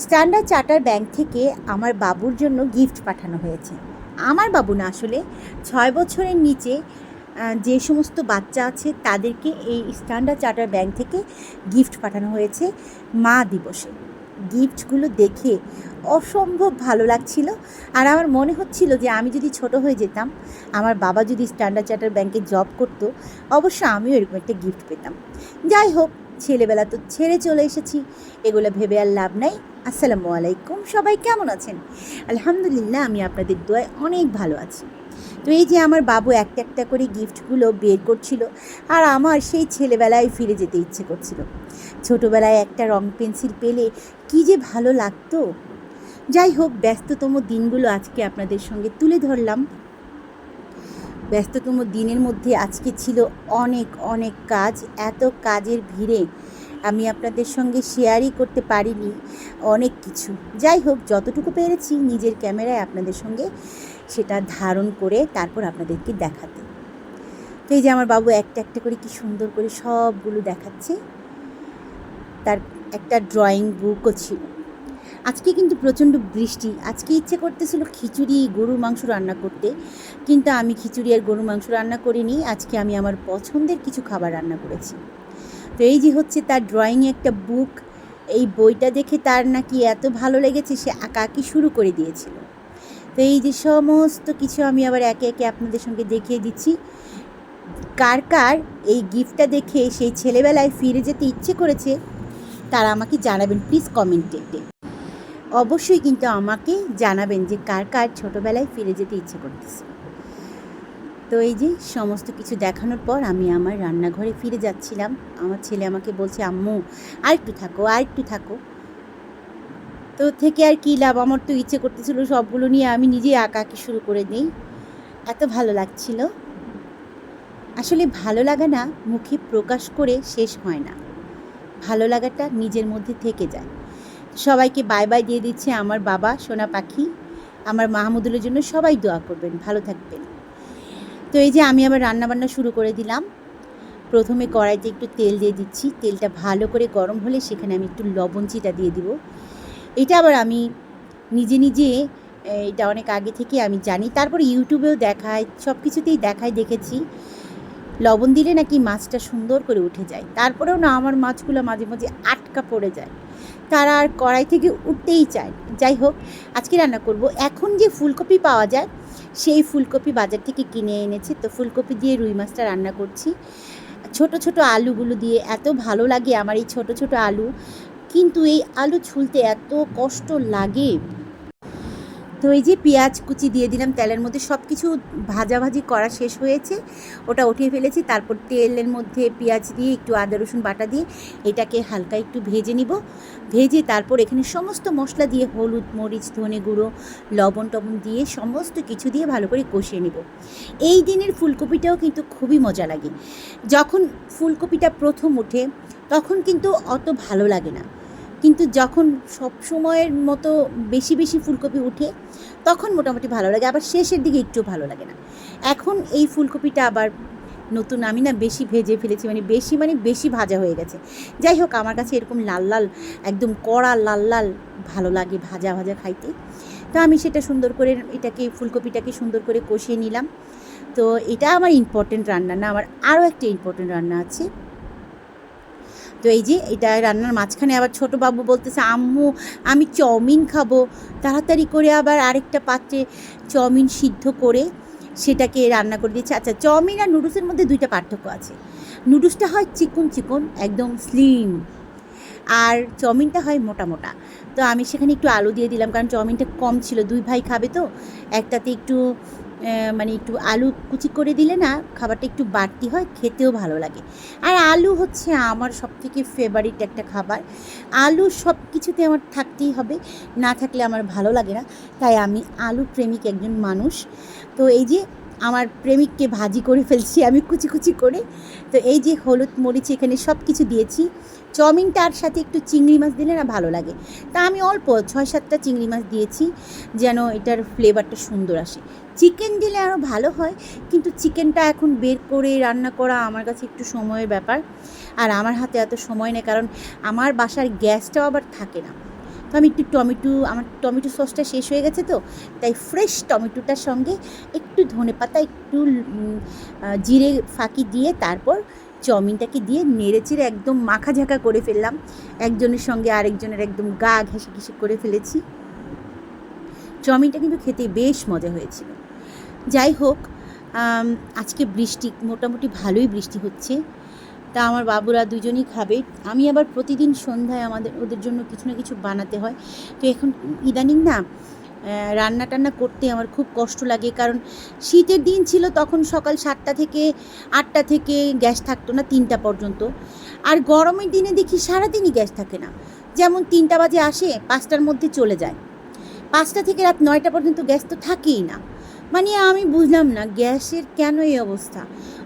Standard charter bank থেকে আমার বাবুর জন্য গিফট পাঠানো হয়েছে। আমার বাবু না আসলে ছয় বছরের নিচে যে সমস্ত বাচ্চা আছে তাদেরকে এই স্ট্যান্ডার্ড চার্টার ব্যাংক থেকে গিফট পাঠানো হয়েছে মা দিবসে। গিফটগুলো দেখে অসম্ভব ভালো লাগছিল আর আমার মনে হচ্ছিল যে আমি যদি ছোট হয়ে যেতাম, আমার বাবা যদি স্ট্যান্ডার্ড চার্টার ব্যাংকে জব করতো, অবশ্য আমিও এরকম একটা গিফট পেতাম। যাই হোক ছেলেবেলা তো ছেড়ে চলে এসেছি। এগুলো ভেবে আর লাভ নাই। আসসালামু আলাইকুম। সবাই কেমন আছেন? আলহামদুলিল্লাহ, আমি আপনাদের দোয়ায় অনেক ভালো আছি। তো এই যে আমার বাবু একটা একটা করে গিফটগুলো বের করছিল আর আমার সেই ছেলেবেলায় ফিরে যেতে ইচ্ছে করছিল। ছোটোবেলায় একটা রং পেন্সিল পেলে কী যে ভালো লাগতো। যাই হোক, ব্যস্ততম দিনগুলো আজকে আপনাদের সঙ্গে তুলে ধরলাম। ব্যস্ততম দিনের মধ্যে আজকে ছিল অনেক অনেক কাজ। এত কাজের ভিড়ে আমি আপনাদের সঙ্গে শেয়ারই করতে পারিনি অনেক কিছু। যাই হোক, যতটুকু পেরেছি নিজের ক্যামেরায় আপনাদের সঙ্গে সেটা ধারণ করে তারপর আপনাদেরকে দেখাতে। তো এই যে আমার বাবু একটা একটা করে কি সুন্দর করে সবগুলো দেখাচ্ছে। তার একটা ড্রয়িং বুকও ছিল। আজকে কিন্তু প্রচণ্ড বৃষ্টি। আজকে ইচ্ছে করতেছিল খিচুড়ি, গরুর মাংস রান্না করতে। কিন্তু আমি খিচুড়ি আর গরুর মাংস রান্না করিনি। আজকে আমি আমার পছন্দের কিছু খাবার রান্না করেছি। তো এই যে হচ্ছে তার ড্রয়িং একটা বুক এই বইটা দেখে তার নাকি এত ভালো লেগেছে, সে আঁকাআঁকি শুরু করে দিয়েছিল। তো এই যে সমস্ত কিছু আমি আবার একে একে আপনাদের সঙ্গে দেখিয়ে দিচ্ছি। কার কার এই গিফটটা দেখে সেই ছেলেবেলায় ফিরে যেতে ইচ্ছে করেছে, তারা আমাকে জানাবেন প্লিজ কমেন্টে অবশ্যই কিন্তু আমাকে জানাবেন যে কার কার ছোটোবেলায় ফিরে যেতে ইচ্ছে করতেছে। তো এই যে সমস্ত কিছু দেখানোর পর আমি আমার রান্নাঘরে ফিরে যাচ্ছিলাম। আমার ছেলে আমাকে বলছে, আম্মু আর একটু থাকো আর একটু থাকো। তো থেকে আর কী লাভ? আমার তো ইচ্ছে করতেছিল সবগুলো নিয়ে আমি নিজেই আঁকা আঁকি শুরু করে দিই। এত ভালো লাগছিল। আসলে ভালো লাগা না, মুখে প্রকাশ করে শেষ হয় না। ভালো লাগাটা নিজের মধ্যে থেকে যায়। সবাইকে বাই বাই দিয়ে দিচ্ছে আমার বাবা, সোনা পাখি। আমার মাহমুদুলের জন্য সবাই দোয়া করবেন, ভালো থাকবেন। তো এই যে আমি আবার রান্নাবান্না শুরু করে দিলাম। প্রথমে কড়াইতে একটু তেল দিয়ে দিচ্ছি। তেলটা ভালো করে গরম হলে সেখানে আমি একটু লবণ চিটা দিয়ে দিব। এটা আবার আমি নিজে নিজে এটা অনেক আগে থেকে আমি জানি। তারপরে ইউটিউবেও দেখায় সব কিছুতেই দেখায়, দেখেছি। লবণ দিলে নাকি মাছটা সুন্দর করে উঠে যায়। তারপরেও না, আমার মাছগুলো মাঝে মাঝে আটকা পড়ে যায়। তারা আর কড়াই থেকে উঠতেই চায় যাই হোক, আজকে রান্না করব। এখন যে ফুলকপি পাওয়া যায়, সেই ফুলকপি বাজার থেকে কিনে এনেছে। তো ফুলকপি দিয়ে রুই মাছটা রান্না করছি। ছোট ছোট আলুগুলো দিয়ে এত ভালো লাগে আমার এই ছোট ছোট আলু। কিন্তু এই আলু ছুলতে এত কষ্ট লাগে। তো এই যে পেঁয়াজ কুচি দিয়ে দিলাম, তেলের মধ্যে সব কিছু ভাজাভাজি করা শেষ হয়েছে। ওটা উঠিয়ে ফেলেছি, তারপর তেলের মধ্যে পেঁয়াজ দিয়ে একটু আদা, রসুন বাটা দিয়ে এটাকে হালকা একটু ভেজে নিব। ভেজে তারপর এখানে সমস্ত মশলা দিয়ে হলুদ, মরিচ, ধনে গুঁড়ো, লবণ টবণ দিয়ে সমস্ত কিছু দিয়ে ভালো করে কষিয়ে নিব। এই দিনের ফুলকপিটাও কিন্তু খুবই মজা লাগে। যখন ফুলকপিটা প্রথম ওঠে, তখন কিন্তু অত ভালো লাগে না। কিন্তু যখন সব সময়ের মতো বেশি বেশি ফুলকপি উঠে, তখন মোটামুটি ভালো লাগে। আবার শেষের দিকে একটু ভালো লাগে না। এখন এই ফুলকপিটা আবার নতুন, আমি না বেশি ভেজে ফেলেছি মানে বেশি মানে বেশি ভাজা হয়ে গেছে। যাই হোক, আমার কাছে এরকম লাল লাল, একদম কড়া লাল লাল ভালো লাগে ভাজা ভাজা খাইতে। তো আমি সেটা সুন্দর করে এটাকে, ফুলকপিটাকে সুন্দর করে কষিয়ে নিলাম। তো এটা আমার ইম্পর্টেন্ট রান্না না, আমার আরও একটা ইম্পর্টেন্ট রান্না আছে। তো এই যে এটা রান্নার মাঝখানে আবার ছোট বাবু বলতেছে, আম্মু, আমি চাউমিন খাব। তাড়াতাড়ি করে আবার আরেকটা পাত্রে চাউমিন সিদ্ধ করে সেটাকে রান্না করে দিচ্ছে। আচ্ছা চাউমিন আর নুডলসের মধ্যে দুইটা পার্থক্য আছে। নুডলসটা হয় চিকন চিকন, একদম স্লিম আর চাউমিনটা হয় মোটা মোটা। তো আমি সেখানে একটু আলু দিয়ে দিলাম, কারণ চাউমিনটা কম ছিল, দুই ভাই খাবে তো। একটাতে একটু মানে একটু আলু কুচি করে দিলে না খাবারটা একটু বাড়তি হয়, খেতেও ভালো লাগে। আর আলু হচ্ছে আমার সবথেকে ফেভারিট একটা খাবার। আলু সব কিছুতে আমার থাকতেই হবে, না থাকলে আমার ভালো লাগে না। তাই আমি আলু প্রেমিক একজন মানুষ। তো এই যে আমার প্রেমিককে ভাজি করে ফেলছি, আমি কুচি কুচি করে। তো এই যে হলুদ, মরিচ এখানে সব কিছু দিয়েছি। চাউমিনটার সাথে একটু চিংড়ি মাছ দিলে না ভালো লাগে। তা আমি অল্প, ছয় সাতটা চিংড়ি মাছ দিয়েছি যেন এটার ফ্লেভারটা সুন্দর আসে। চিকেন দিলে আরও ভালো হয়, কিন্তু চিকেনটা এখন বের করে রান্না করা আমার কাছে একটু সময়ের ব্যাপার। আর আমার হাতে এত সময় নেই, কারণ আমার বাসার গ্যাসটাও আবার থাকে না। তো আমি একটু টমেটো, আমার টমেটো সসটা শেষ হয়ে গেছে তো, তাই ফ্রেশ টমেটোটার সঙ্গে একটু ধনে পাতা একটু জিরে ফাঁকি দিয়ে তারপর চাউমিনটাকে দিয়ে নেড়ে চেড়ে একদম মাখা ঝাঁকা করে ফেললাম। একজনের সঙ্গে আরেকজনের একদম গা ঘেঁষে ঘেঁষে করে ফেলেছি। চাউমিনটা কিন্তু খেতে বেশ মজা হয়েছিল। যাই হোক আজকে বৃষ্টি, মোটামুটি ভালোই বৃষ্টি হচ্ছে। তা আমার বাবুরা দুজনই খাবে। আমি আবার প্রতিদিন সন্ধ্যায় আমাদের, ওদের জন্য কিছু না কিছু বানাতে হয়। তো এখন ইদানিং না রান্না টান্না করতে আমার খুব কষ্ট লাগে। কারণ শীতের দিন ছিল তখন সকাল সাতটা থেকে আটটা থেকে গ্যাস থাকতো না তিনটা পর্যন্ত। আর গরমের দিনে দেখি সারাদিনই গ্যাস থাকে না। যেমন তিনটা বাজে আসে, পাঁচটার মধ্যে চলে যায়। পাঁচটা থেকে রাত নয়টা পর্যন্ত গ্যাস তো থাকেই না। মানে আমি বুঝলাম না গ্যাসের কেন এই অবস্থা?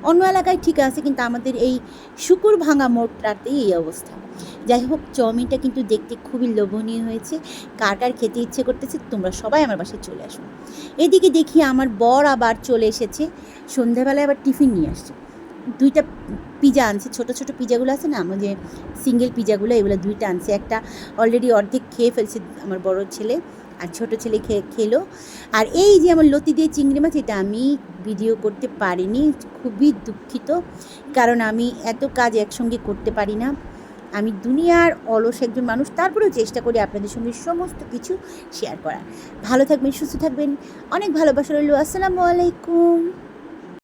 অন্য এলাকায় ঠিক আছে, কিন্তু আমাদের এই শুকুর ভাঙা মোড়টাতেই এই অবস্থা। যাই হোক, চাউমিনটা কিন্তু দেখতে খুবই লোভনীয় হয়েছে। কার খেতে ইচ্ছে করতেছে, তোমরা সবাই আমার বাসায় চলে আসো। এদিকে দেখি আমার বর আবার চলে এসেছে। সন্ধ্যাবেলায় আবার টিফিন নিয়ে আসছে। দুইটা পিজা আনছে, ছোট ছোট পিজাগুলো আছে না, আমাদের সিঙ্গেল পিজাগুলো, এগুলো দুইটা আনছে। একটা অলরেডি অর্ধেক খেয়ে ফেলছে আমার বড় ছেলে। আর ছোট ছেলে খেয়ে খেলো। আর এই যে আমার লতি দিয়ে চিংড়ি মাছ, এটা আমি ভিডিও করতে পারিনি, খুবই দুঃখিত। কারণ আমি এত কাজ একসঙ্গে করতে পারি না। আমি দুনিয়ার অলস একজন মানুষ, তারপরেও চেষ্টা করি আপনাদের সঙ্গে সমস্ত কিছু শেয়ার করার। ভালো থাকবেন, সুস্থ থাকবেন। অনেক ভালোবাসা রইল। আসসালামু আলাইকুম।